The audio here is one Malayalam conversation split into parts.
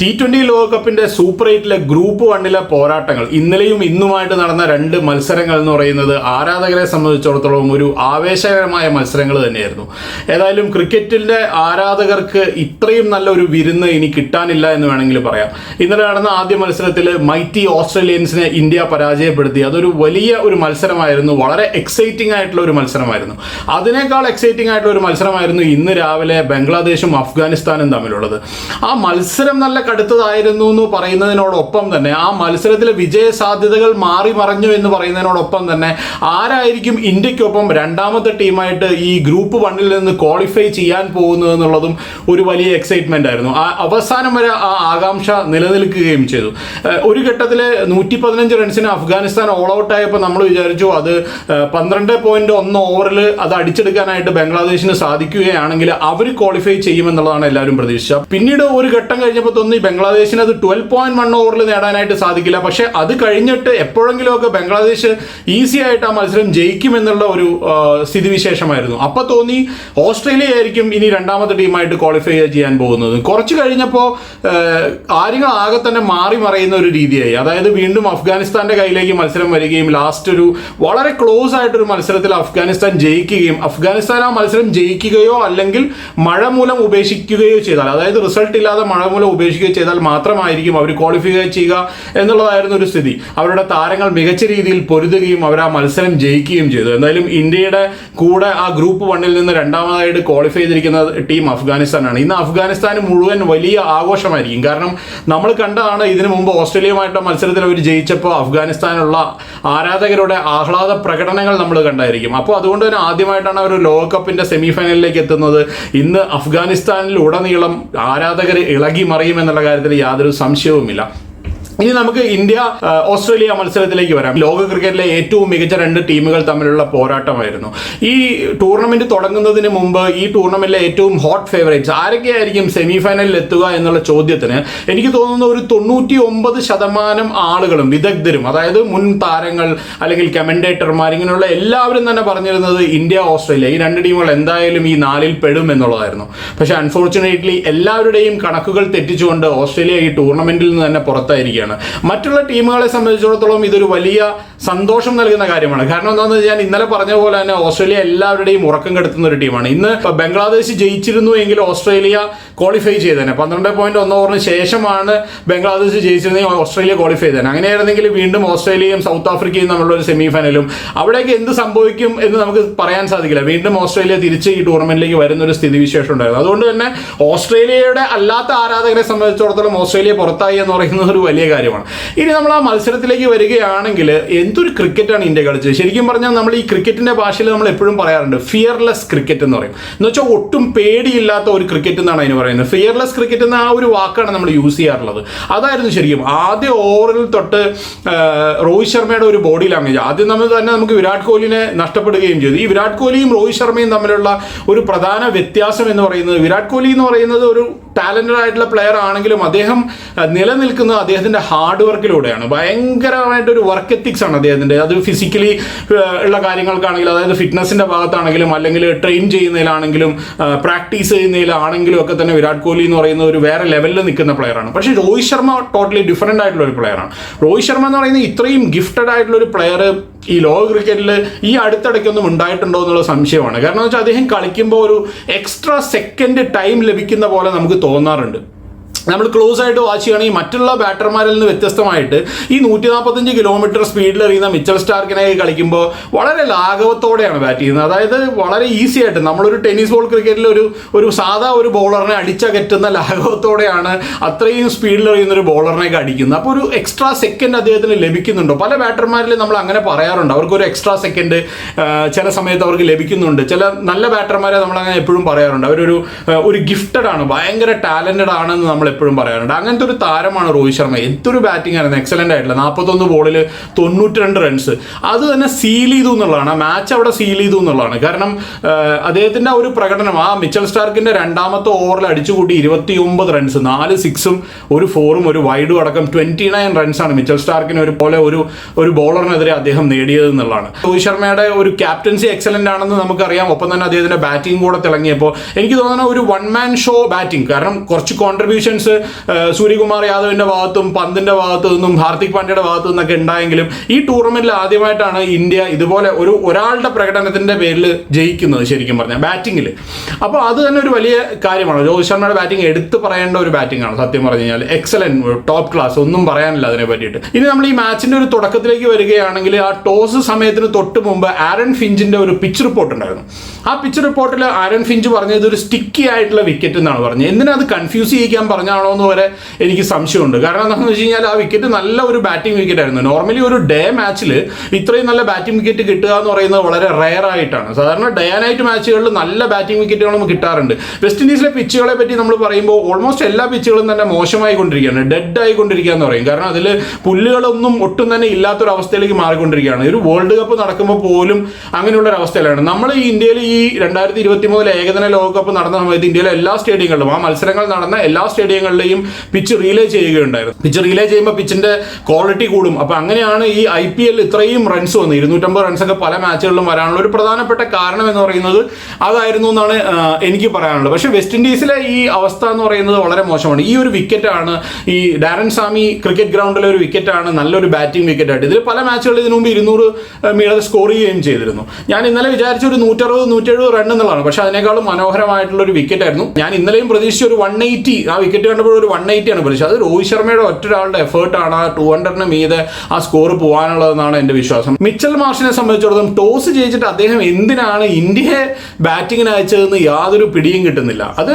T twenty ലോകകപ്പിന്റെ സൂപ്പർ എയ്റ്റിലെ ഗ്രൂപ്പ് വണ്ണിലെ പോരാട്ടങ്ങൾ. ഇന്നലെയും ഇന്നുമായിട്ട് നടന്ന രണ്ട് മത്സരങ്ങൾ എന്ന് പറയുന്നത് ആരാധകരെ സംബന്ധിച്ചിടത്തോളം ഒരു ആവേശകരമായ മത്സരങ്ങൾ തന്നെയായിരുന്നു. ഏതായാലും ക്രിക്കറ്റിന്റെ ആരാധകർക്ക് ഇത്രയും നല്ല ഒരു വിരുന്ന് ഇനി കിട്ടാനില്ല എന്ന് വേണമെങ്കിൽ പറയാം. ഇന്നലെ നടന്ന ആദ്യ മത്സരത്തിൽ മൈറ്റി ഓസ്ട്രേലിയൻസിനെ ഇന്ത്യ പരാജയപ്പെടുത്തി. അതൊരു വലിയ ഒരു മത്സരമായിരുന്നു. വളരെ എക്സൈറ്റിംഗ് ആയിട്ടുള്ള ഒരു മത്സരമായിരുന്നു. അതിനേക്കാൾ എക്സൈറ്റിംഗ് ആയിട്ടുള്ള ഒരു മത്സരമായിരുന്നു ഇന്ന് രാവിലെ ബംഗ്ലാദേശും അഫ്ഗാനിസ്ഥാനും തമ്മിലുള്ളത്. ആ മത്സരം നല്ല കടുത്തതായിരുന്നു എന്ന് പറയുന്നതിനോടൊപ്പം തന്നെ ആ മത്സരത്തിലെ വിജയ സാധ്യതകൾ മാറി മറഞ്ഞു എന്ന് പറയുന്നതിനോടൊപ്പം തന്നെ ആരായിരിക്കും ഇന്ത്യക്കൊപ്പം രണ്ടാമത്തെ ടീമായിട്ട് ഈ ഗ്രൂപ്പ് വണ്ണിൽ നിന്ന് ക്വാളിഫൈ ചെയ്യാൻ പോകുന്നത് എന്നുള്ളതും ഒരു വലിയ എക്സൈറ്റ്മെന്റ് ആയിരുന്നു. ആ അവസാനം വരെ ആ ആകാംക്ഷ നിലനിൽക്കുകയും ചെയ്തു. ഒരു ഘട്ടത്തിലെ നൂറ്റി പതിനഞ്ച് റൺസിന് അഫ്ഗാനിസ്ഥാൻ ഓൾ ഔട്ട് ആയപ്പോൾ നമ്മൾ വിചാരിച്ചു അത് പന്ത്രണ്ട് പോയിന്റ് ഒന്ന് ഓവറിൽ അത് അടിച്ചെടുക്കാനായിട്ട് ബംഗ്ലാദേശിന് സാധിക്കുകയാണെങ്കിൽ അവർ ക്വാളിഫൈ ചെയ്യുമെന്നുള്ളതാണ് എല്ലാവരും പ്രതീക്ഷിച്ചത്. പിന്നീട് ഒരു ഘട്ടം കഴിഞ്ഞപ്പോൾ തോന്നി ബംഗ്ലാദേശിന് അത് ട്വൽവ് പോയിന്റ് വൺ ഓവറിൽ നേടാനായിട്ട് സാധിക്കില്ല. പക്ഷെ അത് കഴിഞ്ഞിട്ട് എപ്പോഴെങ്കിലുമൊക്കെ ബംഗ്ലാദേശ് ഈസി ആയിട്ട് ആ മത്സരം ജയിക്കുമെന്നുള്ള ഒരു സ്ഥിതിവിശേഷമായിരുന്നു. അപ്പൊ തോന്നി ഓസ്ട്രേലിയ ആയിരിക്കും ഇനി രണ്ടാമത്തെ ടീമായിട്ട് ക്വാളിഫൈ ചെയ്യാൻ പോകുന്നത്. കുറച്ച് കഴിഞ്ഞപ്പോൾ കാര്യങ്ങൾ ആകെ തന്നെ മാറി മറയുന്ന ഒരു രീതിയായി. അതായത് വീണ്ടും അഫ്ഗാനിസ്ഥാന്റെ കയ്യിലേക്ക് മത്സരം വരികയും ലാസ്റ്റ് ഒരു വളരെ ക്ലോസ് ആയിട്ടൊരു മത്സരത്തിൽ അഫ്ഗാനിസ്ഥാൻ ജയിക്കുകയും അഫ്ഗാനിസ്ഥാൻ ആ മത്സരം ജയിക്കുകയോ അല്ലെങ്കിൽ മഴ മൂലം ഉപേക്ഷിക്കുകയോ ചെയ്താൽ അതായത് റിസൾട്ട് ഇല്ലാതെ മഴ മൂലം ഉപേക്ഷിക്കുകയോ ചെയ്താൽ മാത്രമായിരിക്കും അവർ ക്വാളിഫൈ ചെയ്യുക എന്നുള്ളതായിരുന്നു ഒരു സ്ഥിതി. അവരുടെ താരങ്ങൾ മികച്ച രീതിയിൽ പൊരുതുകയും അവർ ആ മത്സരം ജയിക്കുകയും ചെയ്തു. എന്തായാലും ഇന്ത്യയുടെ കൂടെ ആ ഗ്രൂപ്പ് വണ്ണിൽ നിന്ന് രണ്ടാമതായിട്ട് ക്വാളിഫൈ ചെയ്തിരിക്കുന്ന ടീം അഫ്ഗാനിസ്ഥാനാണ് ഇന്ന് അഫ്ഗാനിസ്ഥാൻ മുഴുവൻ വലിയ ആഘോഷമായിരിക്കും. കാരണം നമ്മൾ കണ്ടതാണ് ഇതിനു മുമ്പ് ഓസ്ട്രേലിയയുമായിട്ടുള്ള മത്സരത്തിൽ അവർ ജയിച്ചപ്പോൾ അഫ്ഗാനിസ്ഥാനുള്ള ആരാധകരുടെ ആഹ്ലാദ പ്രകടനങ്ങൾ നമ്മൾ കണ്ടായിരിക്കും. അപ്പോൾ അതുകൊണ്ട് തന്നെ ആദ്യമായിട്ടാണ് അവർ ലോകകപ്പിന്റെ സെമി ഫൈനലിലേക്ക് എത്തുന്നത്. ഇന്ന് അഫ്ഗാനിസ്ഥാനിൽ ഉടനീളം ആരാധകർ ഇളകി മറിയും എന്നുള്ള കാര്യത്തിൽ യാതൊരു സംശയവുമില്ല. ഇനി നമുക്ക് ഇന്ത്യ ഓസ്ട്രേലിയ മത്സരത്തിലേക്ക് വരാം. ലോക ക്രിക്കറ്റിലെ ഏറ്റവും മികച്ച രണ്ട് ടീമുകൾ തമ്മിലുള്ള പോരാട്ടമായിരുന്നു. ഈ ടൂർണമെന്റ് തുടങ്ങുന്നതിന് മുമ്പ് ഈ ടൂർണമെന്റിലെ ഏറ്റവും ഹോട്ട് ഫേവറേറ്റ്സ് ആരൊക്കെയായിരിക്കും സെമി ഫൈനലിൽ എത്തുക എന്നുള്ള ചോദ്യത്തിന് എനിക്ക് തോന്നുന്ന ഒരു തൊണ്ണൂറ്റി ഒമ്പത് ശതമാനം ആളുകളും വിദഗ്ധരും അതായത് മുൻ താരങ്ങൾ അല്ലെങ്കിൽ കമന്റേറ്റർമാർ ഇങ്ങനെയുള്ള എല്ലാവരും തന്നെ പറഞ്ഞിരുന്നത് ഇന്ത്യ ഓസ്ട്രേലിയ ഈ രണ്ട് ടീമുകൾ എന്തായാലും ഈ നാലിൽ പെടും എന്നുള്ളതായിരുന്നു. പക്ഷെ അൺഫോർച്ചുനേറ്റ്ലി എല്ലാവരുടെയും കണക്കുകൾ തെറ്റിച്ചുകൊണ്ട് ഓസ്ട്രേലിയ ഈ ടൂർണമെന്റിൽ നിന്ന് തന്നെ പുറത്തായിരിക്കുകയാണ്. മറ്റുള്ള ടീമുകളെ സംബന്ധിച്ചിടത്തോളം ഇതൊരു വലിയ സന്തോഷം നൽകുന്ന കാര്യമാണ്. കാരണം എന്താണെന്ന് വെച്ചാൽ ഞാൻ ഇന്നലെ പറഞ്ഞ പോലെ തന്നെ ഓസ്ട്രേലിയ എല്ലാവരുടെയും ഉറക്കം കെടുത്തുന്ന ഒരു ടീമാണ്. ഇന്ന് ബംഗ്ലാദേശ് ജയിച്ചിരുന്നു എങ്കിൽ ഓസ്ട്രേലിയ ക്വാളിഫൈ ചെയ്തേനെ. പന്ത്രണ്ട് പോയിന്റ് ഒന്ന് ഓവറിന് ശേഷമാണ് ബംഗ്ലാദേശ് ജയിച്ചിരുന്നെങ്കിൽ ഓസ്ട്രേലിയ ക്വാളിഫൈ ചെയ്തേനെ. അങ്ങനെയായിരുന്നെങ്കിൽ വീണ്ടും ഓസ്ട്രേലിയയും സൗത്ത് ആഫ്രിക്കയും തമ്മിലുള്ള ഒരു സെമിഫൈനലും അവിടേക്ക് എന്ത് സംഭവിക്കും എന്ന് നമുക്ക് പറയാൻ സാധിക്കില്ല. വീണ്ടും ഓസ്ട്രേലിയ തിരിച്ച് ഈ ടൂർണമെന്റിലേക്ക് വരുന്ന ഒരു സ്ഥിതിവിശേഷം ഉണ്ടായിരുന്നു. അതുകൊണ്ട് തന്നെ ഓസ്ട്രേലിയയുടെ അല്ലാത്ത ആരാധകരെ സംബന്ധിച്ചിടത്തോളം ഓസ്ട്രേലിയ പുറത്തായി എന്ന് പറയുന്നത് ഒരു വലിയ കാര്യമാണ്. ഇനി നമ്മൾ ആ മത്സരത്തിലേക്ക് വരികയാണെങ്കിൽ എന്തൊരു ക്രിക്കറ്റാണ് ഇന്ത്യ കളിച്ചത്? ശരിക്കും പറഞ്ഞാൽ നമ്മൾ ഈ ക്രിക്കറ്റിന്റെ ഭാഷയിൽ നമ്മൾ എപ്പോഴും പറയാറുണ്ട് ഫിയർലെസ് ക്രിക്കറ്റ് എന്ന് പറയും. എന്ന് വെച്ചാൽ ഒട്ടും പേടിയില്ലാത്ത ഒരു ക്രിക്കറ്റ് എന്നാണ് അതിന് പറയുന്നത്. ഫിയർലെസ് ക്രിക്കറ്റ് എന്ന ആ ഒരു വാക്കാണ് നമ്മൾ യൂസ് ചെയ്യാറുള്ളത്. അതായിരുന്നു ശരിക്കും ആദ്യ ഓവറിൽ തൊട്ട് രോഹിത് ശർമ്മയുടെ ഒരു ബോഡി ലാംഗ്വേജ് ആദ്യം നമ്മൾ തന്നെ നമുക്ക് വിരാട് കോഹ്ലിനെ നഷ്ടപ്പെടുകയും ചെയ്തു. ഈ വിരാട് കോഹ്ലിയും രോഹിത് ശർമ്മയും തമ്മിലുള്ള ഒരു പ്രധാന വ്യത്യാസം എന്ന് പറയുന്നത് വിരാട് കോഹ്ലി എന്ന് പറയുന്നത് ഒരു ടാലന്റഡ് ആയിട്ടുള്ള പ്ലെയർ ആണെങ്കിലും അദ്ദേഹം നിലനിൽക്കുന്നത് അദ്ദേഹത്തിന്റെ ഹാർഡ് വർക്കിലൂടെയാണ് ഭയങ്കരമായിട്ടൊരു വർക്ക് എത്തിക്സ് ആണ് അദ്ദേഹത്തിന്റെ അത് ഫിസിക്കലി ഉള്ള കാര്യങ്ങൾക്കാണെങ്കിലും അതായത് ഫിറ്റ്നസിന്റെ ഭാഗത്താണെങ്കിലും അല്ലെങ്കിൽ ട്രെയിൻ ചെയ്യുന്നതിലാണെങ്കിലും പ്രാക്ടീസ് ചെയ്യുന്നതിലാണെങ്കിലും ഒക്കെ തന്നെ വിരാട് കോഹ്ലി എന്ന് പറയുന്ന ഒരു വേറെ ലെവലിൽ നിൽക്കുന്ന പ്ലെയറാണ് പക്ഷേ രോഹിത് ശർമ്മ ടോട്ടലി ഡിഫറെന്റ് ആയിട്ടുള്ള ഒരു പ്ലെയറാണ് രോഹിത് ശർമ്മ എന്ന് പറയുന്നത് ഇത്രയും ഗിഫ്റ്റഡ് ആയിട്ടുള്ള ഒരു പ്ലെയർ ഈ ലോക ക്രിക്കറ്റിൽ ഈ അടുത്തിടയ്ക്കൊന്നും ഉണ്ടായിട്ടുണ്ടോ എന്നുള്ള സംശയമാണ്. കാരണം വെച്ചാൽ അദ്ദേഹം കളിക്കുമ്പോൾ ഒരു എക്സ്ട്രാ സെക്കൻഡ് ടൈം ലഭിക്കുന്ന പോലെ നമുക്ക് തോന്നാറുണ്ട്. നമ്മൾ ക്ലോസ് ആയിട്ട് വാച്ച് ചെയ്യുകയാണെങ്കിൽ മറ്റുള്ള ബാറ്റർമാരിൽ നിന്ന് വ്യത്യസ്തമായിട്ട് ഈ നൂറ്റി നാൽപ്പത്തഞ്ച് കിലോമീറ്റർ സ്പീഡിൽ എറിയുന്ന മിച്ചൽ സ്റ്റാർക്കിനെ കളിക്കുമ്പോൾ വളരെ ലാഘവത്തോടെയാണ് ബാറ്റ് ചെയ്യുന്നത്. അതായത് വളരെ ഈസി ആയിട്ട് നമ്മളൊരു ടെന്നീസ് ബോൾ ക്രിക്കറ്റിൽ ഒരു ഒരു സാധാ ഒരു ബോളറിനെ അടിച്ചകറ്റുന്ന ലാഘവത്തോടെയാണ് അത്രയും സ്പീഡിൽ എറിയുന്ന ഒരു ബോളറിനെയൊക്കെ അടിക്കുന്നത്. അപ്പോൾ ഒരു എക്സ്ട്രാ സെക്കൻഡ് അദ്ദേഹത്തിന് ലഭിക്കുന്നുണ്ടോ. പല ബാറ്റർമാരിൽ നമ്മൾ അങ്ങനെ പറയാറുണ്ട്. അവർക്കൊരു എക്സ്ട്രാ സെക്കൻഡ് ചില സമയത്ത് അവർക്ക് ലഭിക്കുന്നുണ്ട്. ചില നല്ല ബാറ്റർമാരെ നമ്മൾ അങ്ങനെ എപ്പോഴും പറയാറുണ്ട്. അവരൊരു ഒരു ഗിഫ്റ്റഡ് ആണ്. ഭയങ്കര ടാലന്റഡ് ആണെന്ന് നമ്മൾ എപ്പോഴും പറയാറുണ്ട്. അങ്ങനത്തെ ഒരു താരമാണ് രോഹിത് ശർമ്മ. എന്തൊരു ബാറ്റിംഗ് ആയിരുന്നു. എക്സലന്റ് ആയിട്ടുള്ള നാൽപ്പത്തൊന്ന് ബോളിൽ തൊണ്ണൂറ്റി രണ്ട് റൺസ് അത് തന്നെ സീൽ ചെയ്തു എന്നുള്ളതാണ്. ആ മാച്ച് അവിടെ സീൽ ചെയ്തു എന്നുള്ളതാണ്. കാരണം അദ്ദേഹത്തിന്റെ ഒരു പ്രകടനം ആ മിച്ചൽ സ്റ്റാർക്കിന്റെ രണ്ടാമത്തെ ഓവറിൽ അടിച്ചുകൂട്ടി ഇരുപത്തി ഒമ്പത് റൺസ് നാല് സിക്സും ഒരു ഫോറും ഒരു വൈഡും അടക്കം ട്വന്റി നയൻ റൺസാണ് മിച്ചൽ സ്റ്റാർക്കിന് ഒരു പോലെ ഒരു ഒരു ബോളറിനെതിരെ അദ്ദേഹം നേടിയത് എന്നുള്ളതാണ്. രോഹിത് ശർമ്മയുടെ ഒരു ക്യാപ്റ്റൻസി എക്സലന്റ് ആണെന്ന് നമുക്കറിയാം. ഒപ്പം തന്നെ അദ്ദേഹത്തിന്റെ ബാറ്റിംഗ് കൂടെ തിളങ്ങിയപ്പോൾ എനിക്ക് തോന്നുന്ന ഒരു വൺ മാൻ ഷോ ബാറ്റിംഗ് കാരണം കുറച്ച് കോൺട്രിബ്യൂഷൻസ് സൂര്യകുമാർ യാദവിന്റെ ഭാഗത്തും പന്തിന്റെ ഭാഗത്തു നിന്നും ഹാർദിക് പാണ്ഡ്യയുടെ ഭാഗത്തു നിന്നൊക്കെ ഉണ്ടായെങ്കിലും ഈ ടൂർണമെന്റിൽ ആദ്യമായിട്ടാണ് ഇന്ത്യ ഇതുപോലെ ഒരു ഒരാളുടെ പ്രകടനത്തിന്റെ പേരിൽ ജയിക്കുന്നത് ശരിക്കും പറഞ്ഞാൽ ബാറ്റിംഗിൽ അപ്പോൾ അത് തന്നെ ഒരു വലിയ കാര്യമാണ്. രോഹിത് ശർമ്മയുടെ ബാറ്റിംഗ് എടുത്തു പറയേണ്ട ഒരു ബാറ്റിംഗ് ആണ് സത്യം പറഞ്ഞു കഴിഞ്ഞാൽ. എക്സലന്റ് ടോപ്പ് ക്ലാസ് ഒന്നും പറയാനില്ല അതിനെ പറ്റിയിട്ട്. ഇനി നമ്മൾ ഈ മാച്ചിന്റെ ഒരു തുടക്കത്തിലേക്ക് വരികയാണെങ്കിൽ ആ ടോസ് സമയത്തിന് തൊട്ട് മുമ്പ് ആരൺ ഫിഞ്ചിന്റെ ഒരു പിച്ച് റിപ്പോർട്ട് ഉണ്ടായിരുന്നു. ആ പിച്ച് റിപ്പോർട്ടിൽ ആരൺ ഫിഞ്ച് പറഞ്ഞത് ഒരു സ്റ്റിക്കി ആയിട്ടുള്ള വിക്കറ്റ് എന്നാണ് പറഞ്ഞത്. എന്തിനാ അത് കൺഫ്യൂസ് ചെയ്യിക്കാൻ പറഞ്ഞാണോ എന്ന് വരെ എനിക്ക് സംശയമുണ്ട്. കാരണം എന്താണെന്ന് വെച്ച് കഴിഞ്ഞാൽ ആ വിക്കറ്റ് നല്ല ഒരു ബാറ്റിംഗ് വിക്കറ്റ് ആയിരുന്നു. നോർമലി ഒരു ഡേ മാച്ചിൽ ഇത്രയും നല്ല ബാറ്റിംഗ് വിക്കറ്റ് കിട്ടുക എന്ന് പറയുന്നത് വളരെ റയർ ആയിട്ടാണ്. സാധാരണ ഡേ നൈറ്റ് മാച്ചുകളിൽ നല്ല ബാറ്റിംഗ് വിക്കറ്റുകളും കിട്ടാറുണ്ട്. വെസ്റ്റ് ഇൻഡീസിലെ പിച്ചുകളെ പറ്റി നമ്മൾ പറയുമ്പോൾ ഓൾമോസ്റ്റ് എല്ലാ പിച്ചുകളും തന്നെ മോശമായി കൊണ്ടിരിക്കുകയാണ് ഡെഡ് ആയിക്കൊണ്ടിരിക്കുക എന്ന് പറയും. കാരണം അതിൽ പുല്ലുകളൊന്നും ഒട്ടും തന്നെ ഇല്ലാത്തൊരു അവസ്ഥയിലേക്ക് മാറിക്കൊണ്ടിരിക്കുകയാണ്. ഒരു വേൾഡ് കപ്പ് നടക്കുമ്പോൾ പോലും അങ്ങനെയുള്ള ഒരു അവസ്ഥയിലാണ്. നമ്മൾ ഈ ഇന്ത്യയിൽ ഈ രണ്ടായിരത്തി ഇരുപത്തി മൂന്നിൽ ഏകദിന ലോകകപ്പ് നടന്ന സമയത്ത് ഇന്ത്യയിലെ എല്ലാ സ്റ്റേഡിയങ്ങളിലും ആ മത്സരങ്ങൾ നടന്ന എല്ലാ സ്റ്റേഡിയങ്ങളിലെയും പിച്ച് റീലേ ചെയ്യുകയുണ്ടായിരുന്നു. പിച്ച് റീലേ ചെയ്യുമ്പോൾ പിച്ചിന്റെ ക്വാളിറ്റി കൂടും. അപ്പൊ അങ്ങനെയാണ് ഈ ഐ പി എൽ ഇത്രയും റൺസ് വന്നത് ഇരുന്നൂറ്റമ്പത് റൺസ് ഒക്കെ പല മാച്ചുകളിലും വരാനുള്ള ഒരു പ്രധാനപ്പെട്ട കാരണം എന്ന് പറയുന്നത് അതായിരുന്നു എന്നാണ് എനിക്ക് പറയാനുള്ളത്. പക്ഷേ വെസ്റ്റ് ഇൻഡീസിലെ ഈ അവസ്ഥ എന്ന് പറയുന്നത് വളരെ മോശമാണ്. ഈ ഒരു വിക്കറ്റാണ് ഈ ഡാരൻ സ്വാമി ക്രിക്കറ്റ് ഗ്രൗണ്ടിലെ ഒരു വിക്കറ്റാണ് നല്ലൊരു ബാറ്റിംഗ് വിക്കറ്റ് ആയിട്ട്. ഇതിൽ പല മാച്ചുകളിൽ ഇതിനു മുമ്പ് ഇരുന്നൂറ് മീറ്റർ സ്കോർ ചെയ്യുകയും ചെയ്തിരുന്നു. ഞാൻ ഇന്നലെ വിചാരിച്ച ഒരു നൂറ്ററുപത് നൂറ്റെഴുപത് റൺ എന്നുള്ളതാണ്. പക്ഷേ അതിനേക്കാളും മനോഹരമായിട്ടുള്ള ഒരു വിക്കറ്റ് ആയിരുന്നു. ഞാൻ ഇന്നലെയും പ്രതീക്ഷിച്ച ഒരു വൺ എയ്റ്റി ആ വിക്കറ്റ് കണ്ടപ്പോൾ ഒരു വൺ എയ്റ്റി ആണ് പ്രതീക്ഷിച്ചത് അത് രോഹിത് ശർമ്മയുടെ ഒറ്റൊരാളുടെ എഫേർട്ടാണ് ആ ടു ഹൺഡ്രഡിന് മീതെ ആ സ്കോർ പോകാനുള്ളതെന്നാണ് എന്റെ വിശ്വാസം. മിച്ചൽ മാർഷിനെ സംബന്ധിച്ചിടത്തോളം ടോസ് ജയിച്ചിട്ട് അദ്ദേഹം എന്തിനാണ് ഇന്ത്യയെ ബാറ്റിങ്ങിന് അയച്ചതെന്ന് യാതൊരു പിടിയും കിട്ടുന്നില്ല. അത്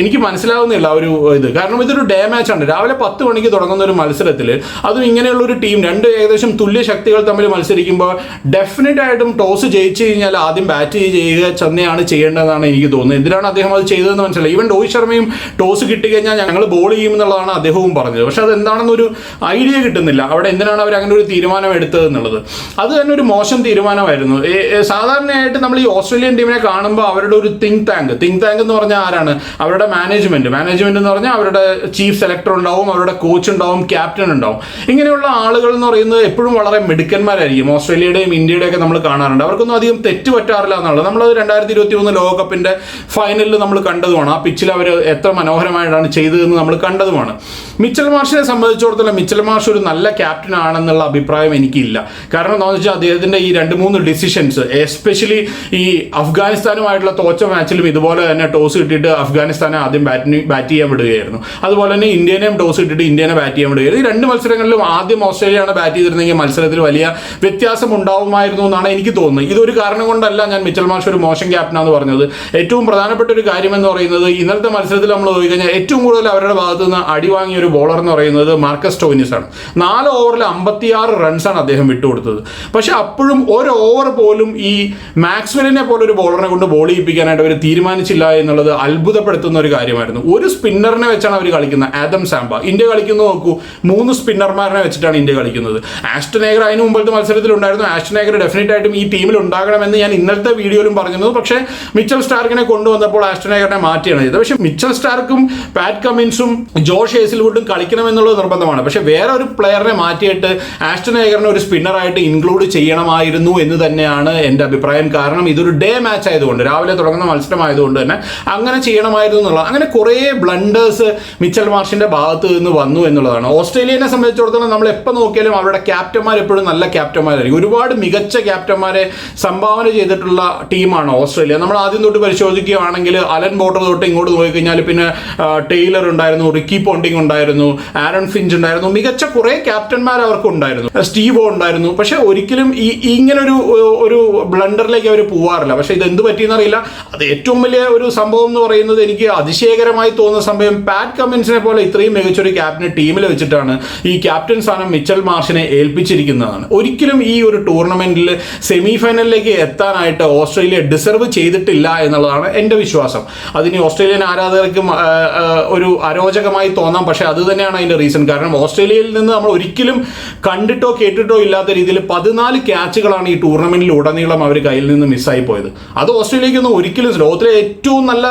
എനിക്ക് മനസ്സിലാവുന്നില്ല ഒരു ഇത്. കാരണം ഇതൊരു ഡേ മാച്ചാണ് രാവിലെ പത്ത് മണിക്ക് തുടങ്ങുന്ന ഒരു മത്സരത്തിൽ അതും ഇങ്ങനെയുള്ള ഒരു ടീം രണ്ട് ഏകദേശം തുല്യ ശക്തികൾ തമ്മിൽ മത്സരിക്കുമ്പോൾ ഡെഫിനറ്റ് ആയിട്ടും ടോസ് ജയിച്ചു കഴിഞ്ഞാൽ ആദ്യം ബാറ്റ് ചെയ്യുക തന്നെയാണ് ചെയ്യേണ്ടതെന്നാണ് എനിക്ക് തോന്നുന്നത്. എന്തിനാണ് അദ്ദേഹം അത് ചെയ്തതെന്ന് മനസ്സിലായി ഈവൻ രോഹിത് ശർമ്മയും ടോസ് കിട്ടിക്കഴിഞ്ഞാൽ ഞങ്ങൾ ബോൾ ചെയ്യും എന്നുള്ളതാണ് അദ്ദേഹവും പറഞ്ഞത്. പക്ഷെ അത് എന്താണെന്നൊരു ഐഡിയ കിട്ടുന്നില്ല. അവിടെ എന്തിനാണ് അവർ അങ്ങനെ ഒരു തീരുമാനം എടുത്തത് എന്നുള്ളത്. അത് തന്നെ ഒരു മോശം തീരുമാനമായിരുന്നു. സാധാരണയായിട്ട് നമ്മൾ ഈ ഓസ്ട്രേലിയൻ ടീമിനെ കാണുമ്പോൾ അവരുടെ ഒരു തിങ്ക് ടാങ്ക് തിങ്ക് ടാങ്ക് എന്ന് പറഞ്ഞാൽ ആരാണ്? അവരുടെ മാനേജ്മെന്റ് മാനേജ്മെന്റ് എന്ന് പറഞ്ഞാൽ അവരുടെ ചീഫ് സെലക്ടർ ഉണ്ടാവും അവരുടെ കോച്ച് ഉണ്ടാവും ക്യാപ്റ്റൻ ഉണ്ടാവും. ഇങ്ങനെയുള്ള ആളുകൾ എന്ന് പറയുന്നത് എപ്പോഴും വളരെ മിടുക്കന്മാരായിരിക്കും. ഓസ്ട്രേലിയയുടെയും ഇന്ത്യയുടെയും ഒക്കെ നമ്മൾ കാണാറുണ്ട്. അവർക്കൊന്നും അധികം തെറ്റ് പറ്റാറില്ല എന്നുള്ളത്. നമ്മൾ രണ്ടായിരത്തി ഇരുപത്തി മൂന്ന് ലോകകപ്പിന്റെ ഫൈനലിൽ നമ്മൾ കണ്ടതുമാണ്. ആ പിച്ചിൽ അവർ എത്ര മനോഹരമായിട്ടാണ് ചെയ്തതെന്ന് നമ്മൾ കണ്ടതുമാണ്. മിച്ചൽ മാർഷിനെ സംബന്ധിച്ചിടത്തോളം മിച്ചൽ മാർഷ് ഒരു നല്ല ക്യാപ്റ്റൻ ആണെന്നുള്ള അഭിപ്രായം എനിക്കില്ല. കാരണം എന്താണെന്ന് വെച്ചാൽ അദ്ദേഹത്തിന്റെ ഈ രണ്ട് മൂന്ന് ഡിസിഷൻസ് എസ്പെഷ്യലി ഈ അഫ്ഗാനിസ്ഥാനുമായിട്ടുള്ള തോച്ച മാച്ചിലും ഇതുപോലെ തന്നെ ടോസ് കിട്ടിയിട്ട് അഫ്ഗാനിസ്ഥാനെ ആദ്യം ബാറ്റിന് ബാറ്റ് ചെയ്യാൻ വിടുകയായിരുന്നു. അതുപോലെ തന്നെ ഇന്ത്യനെയും ടോസ് ഇട്ടിട്ട് ഇന്ത്യനെ ബാറ്റ് ചെയ്യാൻ വിടുകയായിരുന്നു. ഈ രണ്ട് മത്സരങ്ങളിലും ആദ്യം ഓസ്ട്രേലിയയാണ് ബാറ്റ് ചെയ്തിരുന്നെങ്കിൽ മത്സരത്തിൽ വലിയ വ്യത്യാസം ഉണ്ടാവുമായിരുന്നു എന്നാണ് എനിക്ക് തോന്നുന്നത്. ഇതൊരു കാരണം കൊണ്ടല്ല ഞാൻ മിച്ചൽ മാർഷ് ഒരു മോശം ക്യാപ്റ്റനാന്ന് പറഞ്ഞത്. ഏറ്റവും പ്രധാനപ്പെട്ട ഒരു കാര്യം എന്ന് പറയുന്നത് ഇന്നലത്തെ മത്സരത്തിൽ നമ്മൾ നോക്കി കഴിഞ്ഞാൽ ഏറ്റവും കൂടുതൽ അവരുടെ ഭാഗത്ത് നിന്ന് അടി വാങ്ങിയ ഒരു ബോളർ എന്ന് പറയുന്നത് മാർക്കസ് ടോനിസ് ആണ്. നാല് ഓവറിൽ അമ്പത്തിയാറ് റൺസാണ് അദ്ദേഹം വിട്ടുകൊടുത്തത്. പക്ഷെ അപ്പോഴും ഒരു ഓവർ പോലും ഈ മാക്സ്വെലിനെ പോലെ ഒരു ബോളറിനെ കൊണ്ട് ബോൾ ചെയ്യിപ്പിക്കാനായിട്ട് അവർ തീരുമാനിച്ചില്ല എന്നുള്ളത് അത്ഭുതപ്പെടുത്തുന്ന ഒരു കാര്യമായിരുന്നു. ഒരു സ്പിന്നറിനെ വെച്ചാണ് അവർ കളിക്കുന്നത്. ആദം സാംബ. ഇന്ത്യ കളിക്കുന്നത് നോക്കൂ. മൂന്ന് സ്പിന്നർമാരെ വെച്ചിട്ടാണ് ഇന്ത്യ കളിക്കുന്നത്. ആസ്റ്റനേഗർ അതിന് മുമ്പത്തെ മത്സരത്തിൽ ഉണ്ടായിരുന്നു ആസ്റ്റനേഗർ ഡെഫിനറ്റ് ആയിട്ടും ഈ ടീമിൽ ഉണ്ടാകണമെന്ന് ഞാൻ ഇന്നത്തെ വീഡിയോയിലും പറഞ്ഞിരുന്നു. പക്ഷേ മിച്ചൽ സ്റ്റാർക്കിനെ കൊണ്ടുവന്നപ്പോൾ ആസ്റ്റനേഗറിനെ മാറ്റിയാണ് ചെയ്തത്. പക്ഷേ മിച്ചൽ സ്റ്റാർക്കും പാറ്റ് കമിൻസും ജോഷ് ഹേസിൽവുഡും കളിക്കണമെന്നുള്ളത് നിർബന്ധമാണ്. പക്ഷേ വേറെ ഒരു പ്ലെയറിനെ മാറ്റിയിട്ട് ആസ്റ്റൻ ഏഗറിനെ ഒരു സ്പിന്നറായിട്ട് ഇൻക്ലൂഡ് ചെയ്യണമായിരുന്നു എന്ന് തന്നെയാണ് എന്റെ അഭിപ്രായം. കാരണം ഇതൊരു ഡേ മാച്ച് ആയതുകൊണ്ട് രാവിലെ തുടങ്ങുന്ന മത്സരമായതുകൊണ്ട് തന്നെ അങ്ങനെ ചെയ്യണമായിരുന്നു എന്നുള്ള അങ്ങനെ കുറേ ബ്ലണ്ടേഴ്സ് മിച്ചൽ മാർഷിന്റെ ഭാഗത്ത് നിന്ന് വന്നു എന്നുള്ളതാണ്. ഓസ്ട്രേലിയനെ സംബന്ധിച്ചിടത്തോളം നമ്മൾ എപ്പോൾ നോക്കിയാലും അവരുടെ ക്യാപ്റ്റന്മാർ എപ്പോഴും നല്ല ക്യാപ്റ്റന്മാരായിരിക്കും ഒരുപാട് മികച്ച ക്യാപ്റ്റന്മാരെ സംഭാവന ചെയ്തിട്ടുള്ള ടീമാണ് ഓസ്ട്രേലിയ. നമ്മൾ ആദ്യം തൊട്ട് പരിശോധിക്കുകയാണെങ്കിൽ അലൻ ബോട്ടർ തൊട്ട് ഇങ്ങോട്ട് നോക്കിക്കഴിഞ്ഞാൽ പിന്നെ ടെയ്ലർ ഉണ്ടായിരുന്നു റിക്കി പോണ്ടിങ് ഉണ്ടായിരുന്നു ആരൺ ഫിഞ്ച് ഉണ്ടായിരുന്നു മികച്ച കുറേ ക്യാപ്റ്റന്മാർ അവർക്ക് ഉണ്ടായിരുന്നു. സ്റ്റീവോ ഉണ്ടായിരുന്നു. പക്ഷെ ഒരിക്കലും ഈ ഇങ്ങനെ ഇങ്ങനൊരു ഒരു ബ്ലണ്ടറിലേക്ക് അവർ പോവാറില്ല. പക്ഷെ ഇത് എന്ത് പറ്റിയെന്നറിയില്ല. അത് ഏറ്റവും വലിയ ഒരു സംഭവം എന്ന് പറയുന്നത് എനിക്ക് അതിശയകരമായി തോന്നുന്ന സമയം പാറ്റ് കമ്മിൻസിനെ പോലെ ഇത്രയും മികച്ചൊരു ക്യാപ്റ്റനെ ടീമിൽ വെച്ചിട്ടാണ് ഈ ക്യാപ്റ്റൻ സ്ഥാനം മിച്ചൽ മാർഷിനെ ഏൽപ്പിച്ചിരിക്കുന്നതാണ്. ഒരിക്കലും ഈ ഒരു ടൂർണമെന്റിൽ സെമി ഫൈനലിലേക്ക് എത്താനായിട്ട് ഓസ്ട്രേലിയ ഡിസർവ് ചെയ്തിട്ടില്ല എന്നുള്ളതാണ് എന്റെ വിശ്വാസം. അതിന് ഓസ്ട്രേലിയൻ ആരാധകർക്കും ഒരു അരോചകമായി തോന്നാം. പക്ഷെ അത് തന്നെയാണ് അതിന്റെ റീസൺ കാരണം ഓസ്ട്രേലിയയിൽ നിന്ന് നമ്മൾ ഒരിക്കലും കണ്ടിട്ടോ കേട്ടിട്ടോ ഇല്ലാത്ത രീതിയിൽ പതിനാല് ക്യാച്ചുകളാണ് ഈ ടൂർണമെന്റിൽ ഉടനീളം അവർ കയ്യിൽ നിന്ന് മിസ്സായി പോയത്. അത് ഓസ്ട്രേലിയക്കൊന്നും ഒരിക്കലും ലോകത്തിലെ ഏറ്റവും നല്ല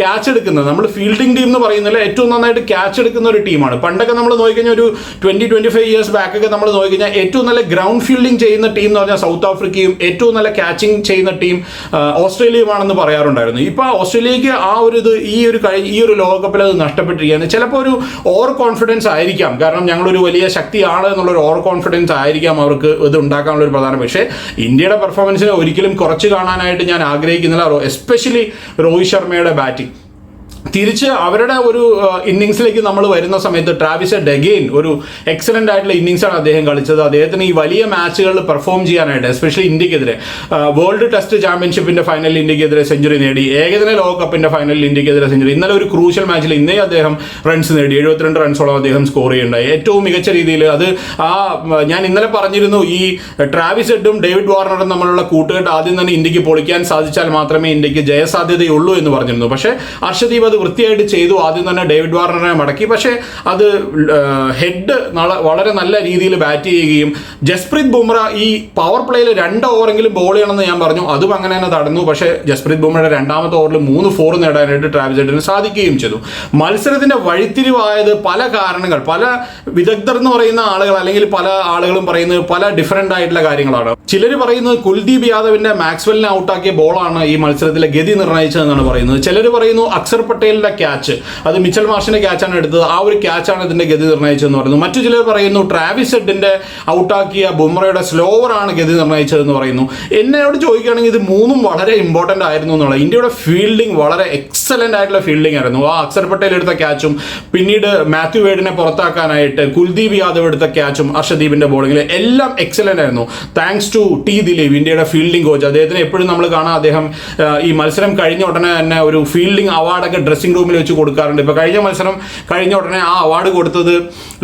ക്യാച്ച് എടുക്കുന്നത് നമ്മൾ ഫീൽഡിംഗ് ടീം എന്ന് പറയുന്നില്ല ഏറ്റവും നന്നായിട്ട് ക്യാച്ച് എടുക്കുന്ന ഒരു ടീമാണ്. പണ്ടൊക്കെ നമ്മൾ നോക്കിക്കഴിഞ്ഞാൽ ഒരു twenty twenty five years back ഒക്കെ നമ്മൾ നോക്കിക്കഴിഞ്ഞാൽ ഏറ്റവും നല്ല ഗ്രൗണ്ട് ഫീൽഡിംഗ് ചെയ്യുന്ന ടീം എന്ന് പറഞ്ഞാൽ സൗത്ത് ആഫ്രിക്കയും ഏറ്റവും നല്ല ക്യാച്ചിങ് ചെയ്യുന്ന ടീം ഓസ്ട്രേലിയയുമാണെന്ന് പറയാറുണ്ടായിരുന്നു. ഇപ്പോൾ ഓസ്ട്രേലിയക്ക് ആ ഒരു ഇത് ഈ ഒരു ഈ ഒരു ലോകകപ്പിൽ അത് നഷ്ടപ്പെട്ടിരിക്കുകയാണ്. ചിലപ്പോൾ ഒരു ഓവർ കോൺഫിഡൻസ് ആയിരിക്കാം. കാരണം ഞങ്ങളൊരു വലിയ ശക്തിയാണ് എന്നുള്ളൊരു ഓവർ കോൺഫിഡൻസ് ആയിരിക്കാം അവർക്ക് ഇത് ഉണ്ടാക്കാനുള്ള ഒരു പ്രധാന പക്ഷേ ഇന്ത്യയുടെ പെർഫോമൻസിനെ ഒരിക്കലും കുറച്ച് കാണാനായിട്ട് ഞാൻ ആഗ്രഹിക്കുന്നില്ല. എസ്പെഷ്യലി രോഹിത് ശർമ്മയുടെ ബാറ്റിംഗ് തിരിച്ച് അവരുടെ ഒരു ഇന്നിങ്സിലേക്ക് നമ്മൾ വരുന്ന സമയത്ത് ട്രാവിസ് ഡെഗെയിൻ ഒരു എക്സലന്റ് ആയിട്ടുള്ള ഇന്നിങ്സ് ആണ് അദ്ദേഹം കളിച്ചത്. അദ്ദേഹത്തിന് ഈ വലിയ മാച്ചുകളിൽ പെർഫോം ചെയ്യാനായിട്ട് എസ്പെഷ്യലി ഇന്ത്യക്കെതിരെ വേൾഡ് ടെസ്റ്റ് ചാമ്പ്യൻഷിപ്പിന്റെ ഫൈനലിൽ ഇന്ത്യക്കെതിരെ സെഞ്ചുറി നേടി. ഏകദിന ലോകകപ്പിന്റെ ഫൈനലിൽ ഇന്ത്യക്കെതിരെ സെഞ്ചുറി ഇന്നലെ ഒരു ക്രൂഷ്യൽ മാച്ചിൽ ഇന്നേ അദ്ദേഹം റൺസ് നേടി. എഴുപത്തിരണ്ട് റൺസോളം അദ്ദേഹം സ്കോർ ചെയ്യുണ്ടായി ഏറ്റവും മികച്ച രീതിയിൽ അത് ആ ഞാൻ ഇന്നലെ പറഞ്ഞിരുന്നു ഈ ട്രാവിസ് ഹെഡും ഡേവിഡ് വാർണറും തമ്മിലുള്ള കൂട്ടുകെട്ട് ആദ്യം തന്നെ ഇന്ത്യയ്ക്ക് പൊളിക്കാൻ സാധിച്ചാൽ മാത്രമേ ഇന്ത്യയ്ക്ക് ജയസാധ്യതയുള്ളൂ എന്ന് പറഞ്ഞിരുന്നു. പക്ഷേ അർഷദീപ് അത് വൃത്തിയായിട്ട് ചെയ്തു. ആദ്യം തന്നെ ഡേവിഡ് വാർണറെ മടക്കി. പക്ഷേ അത് ഹെഡ് വളരെ നല്ല രീതിയിൽ ബാറ്റ് ചെയ്യുകയും ജസ്പ്രീത് ബുംറ ഈ പവർ പ്ലേയിൽ രണ്ട് ഓവറെങ്കിലും ബോൾ ചെയ്യണമെന്ന് ഞാൻ പറഞ്ഞു. അതും അങ്ങനെ തന്നെ തടഞ്ഞു പക്ഷേ ജസ്പ്രീത് ബുംറയുടെ രണ്ടാമത്തെ ഓവറിൽ മൂന്ന് ഫോർ നേടാനായിട്ട് ട്രാവിസ് ഹെഡിന് സാധിക്കുകയും ചെയ്തു. മത്സരത്തിന്റെ വഴിത്തിരിവായത് പല കാരണങ്ങൾ പല വിദഗ്ധർ എന്ന് പറയുന്ന ആളുകൾ അല്ലെങ്കിൽ പല ആളുകളും പറയുന്നത് പല ഡിഫറെന്റ് ആയിട്ടുള്ള കാര്യങ്ങളാണ്. ചിലർ പറയുന്നത് കുൽദീപ് യാദവിന്റെ മാക്സ്വെല്ലിനെ ഔട്ടാക്കിയ ബോളാണ് ഈ മത്സരത്തിലെ ഗതി നിർണയിച്ചതെന്നാണ് പറയുന്നത്. ചിലർ പറയുന്നു അക്സർ പട്ടേലിന്റെ ക്യാച്ച്. അത് മിച്ചൽ മാർഷിന്റെ ക്യാച്ചാണ് എടുത്തത്. ആ ഒരു ക്യാച്ചാണ് ഇതിന്റെ ഗതി നിർണയിച്ചതെന്ന് പറയുന്നു മറ്റു ചിലർ പറയുന്നു ട്രാവിസ് ഹെഡിന്റെ ഔട്ടാക്കിയ ബുംറയുടെ സ്ലോവർ ആണ് ഗതി നിർണയിച്ചതെന്ന് പറയുന്നു. എന്നോട് ചോദിക്കുകയാണെങ്കിൽ ഇത് മൂന്നും വളരെ ഇമ്പോർട്ടന്റ് ആയിരുന്നു എന്നുള്ളത്. ഇന്ത്യയുടെ ഫീൽഡിംഗ് വളരെ എക്സലന്റ് ആയിട്ടുള്ള ഫീൽഡിംഗ് ആയിരുന്നു. ആ അക്സർ പട്ടേൽ എടുത്ത ക്യാച്ചും പിന്നീട് മാത്യു വേഡിനെ പുറത്താക്കാനായിട്ട് കുൽദീപ് യാദവ് എടുത്ത ക്യാച്ചും അർഷദീപിന്റെ ബോളിംഗിൽ എല്ലാം എക്സലന്റ് ആയിരുന്നു. താങ്ക്സ് ടു ടി ദിലീപ് ഇന്ത്യയുടെ ഫീൽഡിംഗ് കോച്ച് അദ്ദേഹത്തിന് എപ്പോഴും നമ്മൾ കാണാം. അദ്ദേഹം ഈ മത്സരം കഴിഞ്ഞ ഉടനെ തന്നെ ഒരു ഫീൽഡിംഗ് അവാർഡൊക്കെ ഡ്രസ്സിംഗ് റൂമിൽ വെച്ച് കൊടുക്കാറുണ്ട്. ഇപ്പോൾ കഴിഞ്ഞ മത്സരം കഴിഞ്ഞ ഉടനെ ആ അവാർഡ് കൊടുത്തത്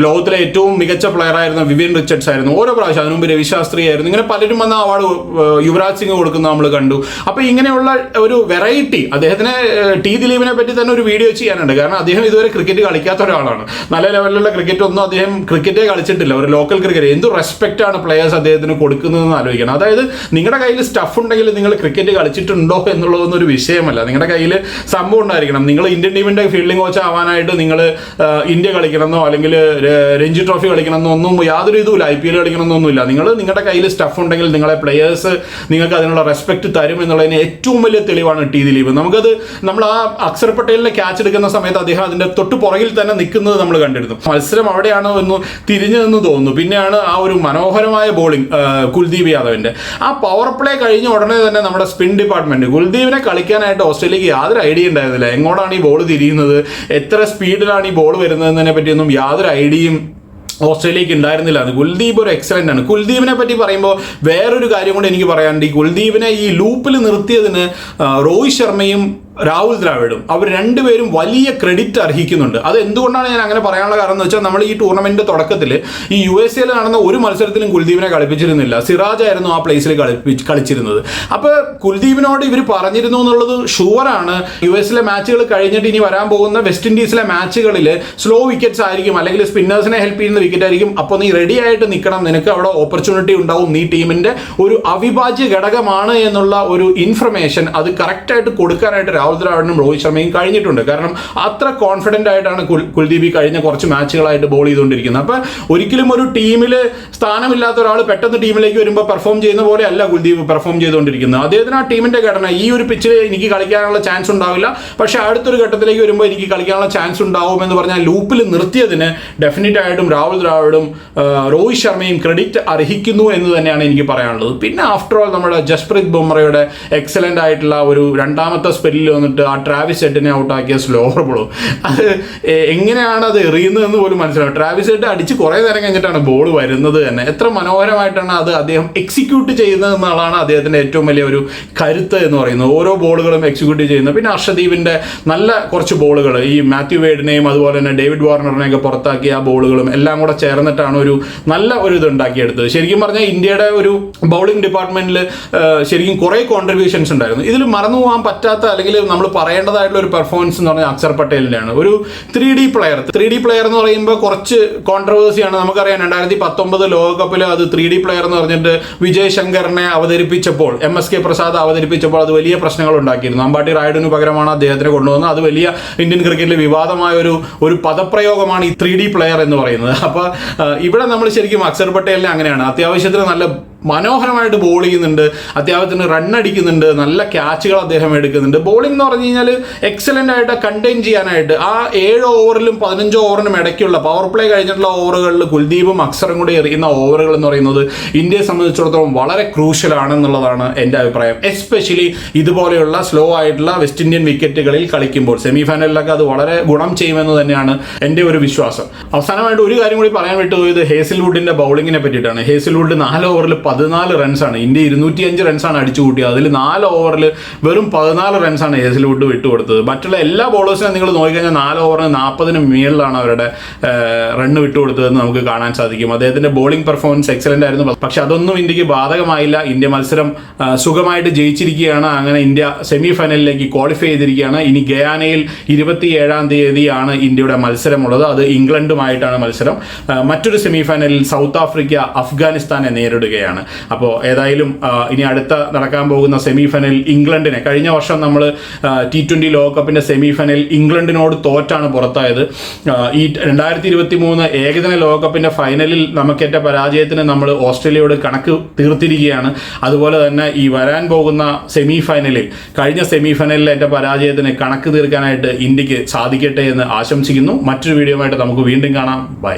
ലോകത്തിലെ ഏറ്റവും മികച്ച പ്ലെയർ ആയിരുന്ന വിവിയൻ റിച്ചർഡ്സ് ആയിരുന്നു. ഓരോ പ്രാവശ്യം അതിനു മുമ്പ് രവിശാസ്ത്രി ആയിരുന്നു. ഇങ്ങനെ പലരും വന്ന അവാർഡ് യുവരാജ് സിംഗ് കൊടുക്കുന്നത് നമ്മൾ കണ്ടു. അപ്പോൾ ഇങ്ങനെയുള്ള ഒരു വെറൈറ്റി അദ്ദേഹത്തിന് ടി ദിലീപിനെ പറ്റി തന്നെ ഒരു വീഡിയോ ചെയ്യാനുണ്ട്. കാരണം അദ്ദേഹം ഇതുവരെ ക്രിക്കറ്റ് കളിക്കാത്ത ഒരാളാണ്. നല്ല ലെവലിലുള്ള ക്രിക്കറ്റ് ഒന്നും അദ്ദേഹം ക്രിക്കറ്റേ കളിച്ചിട്ടില്ല. ഒരു ലോക്കൽ ക്രിക്കറ്റ് എന്ത് റെസ്പെക്റ്റ് ആണ് പ്ലെയേഴ്സ് അദ്ദേഹത്തിന് കൊടുക്കുന്നതെന്ന് ആലോചിക്കണം. അതായത് നിങ്ങളുടെ കയ്യിൽ സ്റ്റഫ് ഉണ്ടെങ്കിൽ നിങ്ങൾ ക്രിക്കറ്റ് കളിച്ചിട്ടുണ്ടോ എന്നുള്ളതൊന്നും ഒരു വിഷയമല്ല. നിങ്ങളുടെ കയ്യിൽ സംഭവം ഉണ്ടായിരിക്കണം. നിങ്ങൾ ഇന്ത്യൻ ടീമിന്റെ ഫീൽഡിംഗ് കോച്ച് ആവാനായിട്ട് നിങ്ങൾ ഇന്ത്യ കളിക്കണമെന്നോ അല്ലെങ്കിൽ രഞ്ജി ട്രോഫി കളിക്കണമെന്നോ ഒന്നും യാതൊരു ഇതുമില്ല. ഐ പി എൽ കളിക്കണമെന്നൊന്നുമില്ല നിങ്ങൾ നിങ്ങളുടെ കയ്യിൽ സ്റ്റഫ് ഉണ്ടെങ്കിൽ നിങ്ങളെ പ്ലേയേഴ്സ് നിങ്ങൾക്ക് അതിനുള്ള റെസ്പെക്ട് തരും എന്നുള്ളതിന് ഏറ്റവും വലിയ തെളിവാണ് ടി ദിലീപ്. നമുക്കത് നമ്മൾ ആ അക്സർ പട്ടേലിനെ ക്യാച്ച് എടുക്കുന്ന സമയത്ത് അദ്ദേഹം അതിന്റെ തൊട്ട് പുറകിൽ തന്നെ നിൽക്കുന്നത് നമ്മൾ കണ്ടിരുന്നു. മത്സരം അവിടെയാണ് എന്ന് തിരിഞ്ഞു നിന്ന് തോന്നുന്നു. പിന്നെയാണ് ആ ഒരു മനോഹരമായ ബോളിംഗ് കുൽദീപ് യാദവിന്റെ. ആ പവർ പ്ലേ കഴിഞ്ഞ ഉടനെ തന്നെ നമ്മുടെ സ്പിൻ ഡിപ്പാർട്ട്മെന്റ് കുൽദീപിനെ കളിക്കാനായിട്ട് ഓസ്ട്രേലിയക്ക് യാതൊരു ഐഡിയ ഉണ്ടായിരുന്നില്ല. എങ്ങോട്ടാണ് ഈ ബോൾ തിരിയുന്നത്? എത്ര സ്പീഡിലാണ് ഈ ബോൾ വരുന്നതിനെ പറ്റിയൊന്നും യാതൊരു ഐഡിയയും ഓസ്ട്രേലിയക്ക് ഉണ്ടായിരുന്നില്ല. അത് കുൽദീപ് ഒരു എക്സലന്റ് ആണ്. കുൽദീപിനെ പറ്റി പറയുമ്പോൾ വേറൊരു കാര്യം കൂടി എനിക്ക് പറയാനുണ്ട്. ഈ കുൽദീപിനെ ഈ ലൂപ്പിൽ നിർത്തിയതിന് രോഹിത് ശർമ്മയും രാഹുൽ ദ്രാവിഡും അവർ രണ്ടുപേരും വലിയ ക്രെഡിറ്റ് അർഹിക്കുന്നുണ്ട്. അത് എന്തുകൊണ്ടാണ് ഞാൻ അങ്ങനെ പറയാനുള്ള കാരണം എന്ന് വെച്ചാൽ നമ്മൾ ഈ ടൂർണമെന്റ് തുടക്കത്തിൽ ഈ യു എസ് എയിൽ നടന്ന ഒരു മത്സരത്തിലും കുൽദീപിനെ കളിപ്പിച്ചിരുന്നില്ല. സിറാജ് ആയിരുന്നു ആ പ്ലേസിൽ കളിച്ചിരുന്നത്. അപ്പോൾ കുൽദീപിനോട് ഇവർ പറഞ്ഞിരുന്നു എന്നുള്ളത് ഷുവറാണ് യു എസിലെ മാച്ചുകൾ കഴിഞ്ഞിട്ട് ഇനി വരാൻ പോകുന്ന വെസ്റ്റ് ഇൻഡീസിലെ മാച്ചുകളിൽ സ്ലോ വിക്കറ്റ്സ് ആയിരിക്കും. അല്ലെങ്കിൽ സ്പിന്നേഴ്സിനെ ഹെൽപ്പ് ചെയ്യുന്ന വിക്കറ്റ് ആയിരിക്കും. അപ്പോൾ നീ റെഡി ആയിട്ട് നിൽക്കണം നിനക്ക് അവിടെ ഓപ്പർച്യൂണിറ്റി ഉണ്ടാവും. നീ ടീമിന്റെ ഒരു അവിഭാജ്യ ഘടകമാണ് എന്നുള്ള ഒരു ഇൻഫർമേഷൻ അത് കറക്റ്റായിട്ട് കൊടുക്കാനായിട്ട് രാഹുൽ ദ്രാവിഡിനും രോഹിത് ശർമ്മയും കഴിഞ്ഞിട്ടുണ്ട്. കാരണം അത്ര കോൺഫിഡന്റ് ആയിട്ടാണ് കുൽ- കുൽദീപ് കഴിഞ്ഞ കുറച്ച് മാച്ചുകളായിട്ട് ബോൾ ചെയ്തുകൊണ്ടിരിക്കുന്നത്. അപ്പോൾ ഒരിക്കലും ഒരു ടീമിൽ സ്ഥാനമില്ലാത്ത ഒരാൾ പെട്ടെന്ന് ടീമിലേക്ക് വരുമ്പോൾ പെർഫോം ചെയ്യുന്ന പോലെ അല്ല കുൽദീപ് പെർഫോം ചെയ്തുകൊണ്ടിരിക്കുന്നത്. അദ്ദേഹത്തിന് ആ ടീമിന്റെ ഘടന ഈ ഒരു പിച്ചിൽ എനിക്ക് കളിക്കാനുള്ള ചാൻസ് ഉണ്ടാവില്ല. പക്ഷേ അടുത്തൊരു ഘട്ടത്തിലേക്ക് വരുമ്പോൾ എനിക്ക് കളിക്കാനുള്ള ചാൻസ് ഉണ്ടാവും എന്ന് പറഞ്ഞാൽ ലൂപ്പിൽ നിർത്തിയതിന് ഡെഫിനറ്റ് ആയിട്ടും രാഹുൽ ദ്രാവിഡും രോഹിത് ശർമ്മയും ക്രെഡിറ്റ് അർഹിക്കുന്നു എന്ന് തന്നെയാണ് എനിക്ക് പറയാനുള്ളത്. പിന്നെ ആഫ്റ്റർ ഓൾ നമ്മുടെ ജസ്പ്രീത് ബുംറയുടെ എക്സലന്റ് ആയിട്ടുള്ള ഒരു രണ്ടാമത്തെ സ്പെല്ലിൽ വന്നിട്ട് ആ ട്രാവിസ് ഹെഡിനെ ഔട്ടാക്കിയ സ്ലോവർ ബോളും അത് എങ്ങനെയാണ് അത് എറിയുന്നതെന്ന് പോലും മനസ്സിലാവും ട്രാവിസ് ഹെഡ് അടിച്ച് കുറേ നേരം കഴിഞ്ഞിട്ടാണ് ബോൾ വരുന്നത് തന്നെ. എത്ര മനോഹരമായിട്ടാണ് അത് അദ്ദേഹം എക്സിക്യൂട്ട് ചെയ്യുന്നത് എന്നുള്ളതാണ് അദ്ദേഹത്തിന്റെ ഏറ്റവും വലിയ ഒരു കരുത്ത് എന്ന് പറയുന്നത്. ഓരോ ബോളുകളും എക്സിക്യൂട്ട് ചെയ്യുന്നത് പിന്നെ അർഷദീപിന്റെ നല്ല കുറച്ച് ബോളുകൾ ഈ മാത്യു വേഡിനെയും അതുപോലെ തന്നെ ഡേവിഡ് വാർണറിനെയൊക്കെ പുറത്താക്കിയ ആ ബോളുകളും എല്ലാം കൂടെ ചേർന്നിട്ടാണ് ഒരു നല്ല ഒരു ഇത് ഉണ്ടാക്കിയെടുത്തത്. ശരിക്കും പറഞ്ഞാൽ ഇന്ത്യയുടെ ഒരു ബൗളിംഗ് ഡിപ്പാർട്ട്മെന്റിൽ ശരിക്കും കുറേ കോൺട്രിബ്യൂഷൻസ് ഉണ്ടായിരുന്നു. ഇതിൽ മറന്നു പോകാൻ പറ്റാത്ത അല്ലെങ്കിൽ നമ്മൾ പറയേണ്ടതായിട്ടുള്ള ഒരു പെർഫോമൻസ് എന്ന് പറഞ്ഞാൽ അക്ഷർ പട്ടേലിന്റെയാണ് ഒരു three D player three D player എന്ന് പറയുമ്പോൾ കുറച്ച് കോൺട്രവേഴ്സിയാണ് നമുക്കറിയാം രണ്ടായിരത്തി പത്തൊമ്പത് ലോകകപ്പിൽ അത് ത്രീ ഡി പ്ലെയർ എന്ന് പറഞ്ഞിട്ട് വിജയ് ശങ്കറിനെ അവതരിപ്പിച്ചപ്പോൾ എം എസ് കെ പ്രസാദ് അവതരിപ്പിച്ചപ്പോൾ അത് വലിയ പ്രശ്നങ്ങൾ ഉണ്ടാക്കിയിരുന്നു. അമ്പാട്ടി റായിഡിന് പകരമാണ് അദ്ദേഹത്തിനെ കൊണ്ടുവന്നത്. അത് വലിയ ഇന്ത്യൻ ക്രിക്കറ്റിൽ വിവാദമായ ഒരു ഒരു പദപ്രയോഗമാണ് ഈ ത്രീ ഡി പ്ലെയർ എന്ന് പറയുന്നത്. അപ്പോൾ ഇവിടെ നമ്മൾ ശരിക്കും അക്ഷർ പട്ടേലിനെ അങ്ങനെയാണ്. അത്യാവശ്യത്തിന് നല്ല മനോഹരമായിട്ട് ബോൾ ചെയ്യുന്നുണ്ട്. അത്യാവശ്യത്തിന് റൺ അടിക്കുന്നുണ്ട്. നല്ല ക്യാച്ചുകൾ അദ്ദേഹം എടുക്കുന്നുണ്ട്. ബോളിംഗ് എന്ന് പറഞ്ഞു കഴിഞ്ഞാൽ എക്സലന്റ് ആയിട്ട് കണ്ടെയ്ൻ ചെയ്യാനായിട്ട് ആ ഏഴ് ഓവറിലും പതിനഞ്ച് ഓവറിനും ഇടയ്ക്കുള്ള പവർ പ്ലേ കഴിഞ്ഞിട്ടുള്ള ഓവറുകളിൽ കുൽദീപും അക്സറും കൂടി എറിയുന്ന ഓവറുകൾ എന്ന് പറയുന്നത് ഇന്ത്യയെ സംബന്ധിച്ചിടത്തോളം വളരെ ക്രൂഷ്യൽ ആണെന്നുള്ളതാണ് എന്റെ അഭിപ്രായം. എസ്പെഷ്യലി ഇതുപോലെയുള്ള സ്ലോ ആയിട്ടുള്ള വെസ്റ്റ് ഇന്ത്യൻ വിക്കറ്റുകളിൽ കളിക്കുമ്പോൾ സെമി ഫൈനലിലൊക്കെ അത് വളരെ ഗുണം ചെയ്യുമെന്ന് തന്നെയാണ് എന്റെ ഒരു വിശ്വാസം. അവസാനമായിട്ട് ഒരു കാര്യം കൂടി പറയാൻ വിട്ടുപോയത് ഹേസിൽവുഡിന്റെ ബൗളിങ്ങിനെ പറ്റിയിട്ടാണ്. ഹേസിൽവുഡ് നാല് ഓവറിൽ പതിനാല് റൺസാണ് ഇന്ത്യ ഇരുന്നൂറ്റി അഞ്ച് റൺസാണ് അടിച്ചു കൂട്ടിയത്. അതിൽ നാല് ഓവറിൽ വെറും പതിനാല് റൺസാണ് ഹേസിൽവുഡ് വിട്ടുകൊടുത്തത് മറ്റുള്ള എല്ലാ ബോളേഴ്സിനും നിങ്ങൾ നോക്കിക്കഴിഞ്ഞാൽ നാല് ഓവറിന് നാൽപ്പതിന് മുകളിലാണ് അവരുടെ റണ്ണ് വിട്ടുകൊടുത്തതെന്ന് നമുക്ക് കാണാൻ സാധിക്കും. അദ്ദേഹത്തിന്റെ ബോളിംഗ് പെർഫോമൻസ് എക്സലന്റ് ആയിരുന്നു. പക്ഷെ അതൊന്നും ഇന്ത്യയ്ക്ക് ബാധകമായില്ല. ഇന്ത്യ മത്സരം സുഖമായിട്ട് ജയിച്ചിരിക്കുകയാണ്. അങ്ങനെ ഇന്ത്യ സെമി ഫൈനലിലേക്ക് ക്വാളിഫൈ ചെയ്തിരിക്കുകയാണ്. ഇനി ഗയാനയിൽ ഇരുപത്തി ഏഴാം തീയതിയാണ് ഇന്ത്യയുടെ മത്സരമുള്ളത്. അത് ഇംഗ്ലണ്ടുമായിട്ടാണ് മത്സരം. മറ്റൊരു സെമി ഫൈനലിൽ സൗത്ത് ആഫ്രിക്ക അഫ്ഗാനിസ്ഥാനെ നേരിടുകയാണ്. അപ്പോൾ ഏതായാലും ഇനി അടുത്ത നടക്കാൻ പോകുന്ന സെമി ഫൈനൽ ഇംഗ്ലണ്ടിനെ കഴിഞ്ഞ വർഷം നമ്മൾ ടി ട്വന്റി ലോകകപ്പിന്റെ സെമി ഫൈനൽ ഇംഗ്ലണ്ടിനോട് തോറ്റാണ് പുറത്തായത്. ഈ രണ്ടായിരത്തി ഇരുപത്തി മൂന്ന് ഏകദിന ലോകകപ്പിന്റെ ഫൈനലിൽ നമുക്കേറ്റ പരാജയത്തിന് നമ്മൾ ഓസ്ട്രേലിയയോട് കണക്ക് തീർത്തിരിക്കുകയാണ്. അതുപോലെ തന്നെ ഈ വരാൻ പോകുന്ന സെമി ഫൈനലിൽ കഴിഞ്ഞ സെമി ഫൈനലിലെ എന്റെ പരാജയത്തിന് കണക്ക് തീർക്കാനായിട്ട് ഇന്ത്യയ്ക്ക് സാധിക്കട്ടെ എന്ന് ആശംസിക്കുന്നു. മറ്റൊരു വീഡിയോ ആയിട്ട് നമുക്ക് വീണ്ടും കാണാം. ബൈ